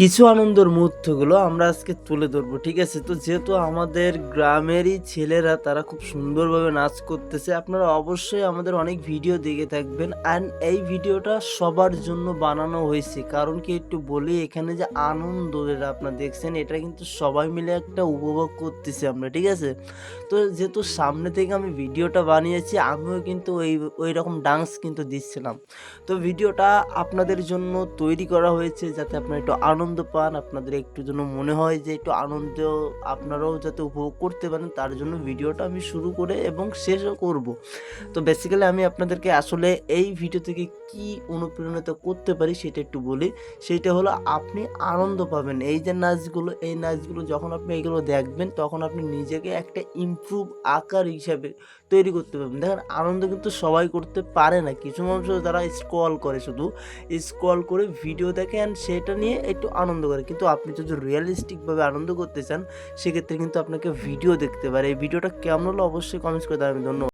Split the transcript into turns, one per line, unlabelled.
কিছু আনন্দের মুহূর্তগুলো আমরা আজকে তুলে ধরবো, ঠিক আছে? তো যেহেতু আমাদের গ্রামেরই ছেলেরা, তারা খুব সুন্দরভাবে নাচ করতেছে, আপনারা অবশ্যই আমাদের অনেক ভিডিও দেখে থাকবেন। অ্যান্ড এই ভিডিওটা সবার জন্য বানানো হয়েছে। কারণ কি একটু বলি, এখানে যে আনন্দ যেটা আপনারা দেখছেন, এটা কিন্তু সবাই মিলে একটা উপভোগ করতেছি আমরা, ঠিক আছে? তো যেহেতু সামনে থেকে আমি ভিডিওটা বানিয়েছি, আমিও কিন্তু ওই ওই রকম ডান্স কিন্তু দিচ্ছিলাম। তো ভিডিওটা আপনাদের জন্য তৈরি করা হয়েছে, যাতে আপনারা একটু আনন্দ পান, আপনাদের একটু যেন মনে হয় যে একটু আনন্দ আপনারাও যাতে উপভোগ করতে পারেন, তার জন্য ভিডিওটা আমি শুরু করে এবং শেষও করব। তো বেসিক্যালি আমি আপনাদেরকে আসলে এই ভিডিও থেকে কি অনুপ্রেরণিত করতে পারি সেটা একটু বলি। সেটা হলো আপনি আনন্দ পাবেন। এই যে নাচগুলো, এই নাচগুলো যখন আপনি এগুলো দেখবেন, তখন আপনি নিজেকে একটা ইমপ্রুভ আকার হিসাবে তৈরি করতে পারবেন। দেখেন, আনন্দ কিন্তু সবাই করতে পারে না। কিছু মানুষ যারা স্ক্রল করে শুধু স্ক্রল করে ভিডিও দেখে অ্যান্ড সেটা নিয়ে একটু আনন্দ করে। কিন্তু আপনি যদি রিয়েলিস্টিকভাবে আনন্দ করতে চান, সেক্ষেত্রে কিন্তু আপনাকে ভিডিও দেখতে পারে। এই ভিডিওটা কেমন হলো অবশ্যই কমেন্টস করে দেবেন ধন্যবাদ।